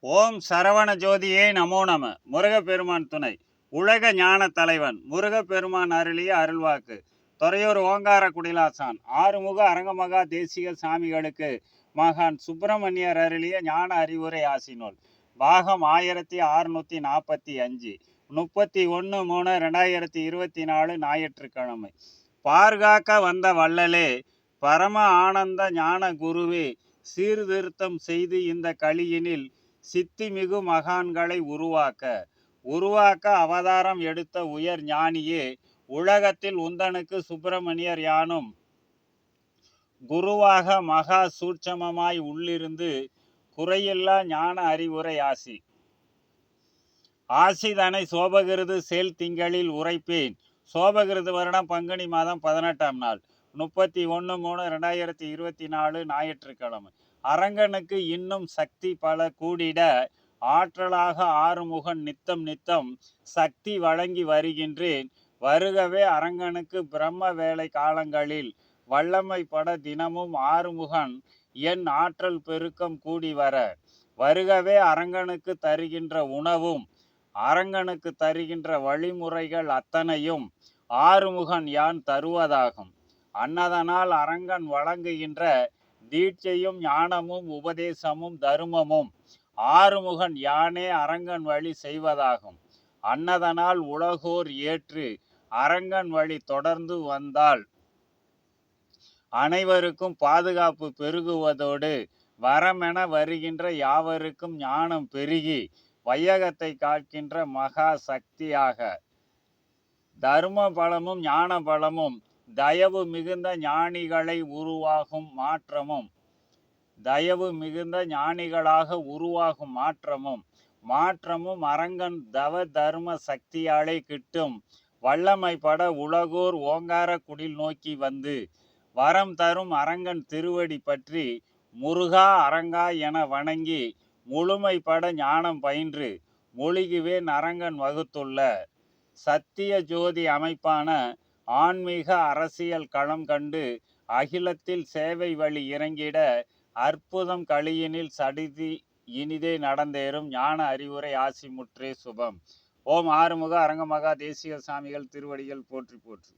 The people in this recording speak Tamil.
ஓம் சரவண ஜோதியே நமோ நம. முருகப்பெருமான் துணை. உலக ஞான தலைவன் முருகப்பெருமான் அருளிய அருள்வாக்கு. துறையூர் ஓங்கார குடிலாசான் ஆறுமுக அரங்கமகா தேசிக சாமிகளுக்கு மகான் சுப்பிரமணியர் அருளிய ஞான அறிவுரை ஆசினோல். பாகம் ஆயிரத்தி அறுநூத்தி நாற்பத்தி அஞ்சு. முப்பத்தி ஒன்று மூணு ரெண்டாயிரத்தி இருபத்தி நாலு ஞாயிற்றுக்கிழமை. பார்காக்க வந்த வள்ளலே பரம ஆனந்த ஞான குருவே சீர்திருத்தம் செய்து இந்த கலியினில் சித்திமிகு மகான்களை உருவாக்க உருவாக்க அவதாரம் எடுத்த உயர் ஞானியே உலகத்தில் உந்தனுக்கு சுப்பிரமணியர் யானும்? குருவாக மகா சூட்சமமாய் உள்ளிருந்து குறையில்லா ஞான அறிவுரை ஆசி. ஆசிதனை சோபகிருது சேல் திங்களில் உரைப்பேன். சோபகிருது வருடம் பங்குனி மாதம் பதினெட்டாம் நாள். முப்பத்தி ஒன்று மூணு ரெண்டாயிரத்தி இருபத்தி நாலு ஞாயிற்றுக்கிழமை. அரங்கனுக்கு இன்னும் சக்தி பல கூடிட ஆற்றலாக ஆறுமுகன் நித்தம் நித்தம் சக்தி வழங்கி வருகின்றேன். வருகவே அரங்கனுக்கு பிரம்ம வேலை காலங்களில் வல்லமை பட தினமும் ஆறுமுகன் என் ஆற்றல் பெருக்கம் கூடி வர வருகவே அரங்கனுக்கு தருகின்ற உணவும் அரங்கனுக்கு தருகின்ற வழிமுறைகள் அத்தனையும் ஆறுமுகன் யான் தருவதாகும். அன்னதனால் அரங்கன் வழங்குகின்ற தீட்சையும் ஞானமும் உபதேசமும் தருமமும் ஆறுமுகன் யானே அரங்கன் வழி செய்வதாகும். அன்னதனால் உலகோர் ஏற்று அரங்கன் வழி தொடர்ந்து வந்தால் அனைவருக்கும் பாதுகாப்பு பெருகுவதோடு வரமென வருகின்ற யாவருக்கும் ஞானம் பெருகி வையகத்தை காக்கின்ற மகா சக்தியாக. தர்ம பலமும் ஞான பலமும் தயவு மிகுந்த ஞானிகளை உருவாகும் மாற்றமும் தயவு மிகுந்த ஞானிகளாக உருவாகும் மாற்றமும் மாற்றமும் அரங்கன் தவ தர்ம சக்தியாலே கிட்டும் வல்லமைப்பட உலகோர் ஓங்கார குடில் நோக்கி வந்து வரம் தரும் அரங்கன் திருவடி பற்றி முருகா அரங்கா என வணங்கி முழுமைப்பட ஞானம் பயின்று மொழிகுவே அரங்கன் வகுத்துள்ள சத்திய ஜோதி அமைப்பான ஆன்மீக அரசியல் களம் கண்டு அகிலத்தில் சேவை வழி இறங்கிட அற்புதம் களியினில் சடிதி இனிதே நடந்தேறும் ஞான அறிவுரை ஆசி முற்றே சுபம். ஓம் ஆறுமுக அரங்கமகா தேசிக சாமிகள் திருவடிகள் போற்றி போற்றி.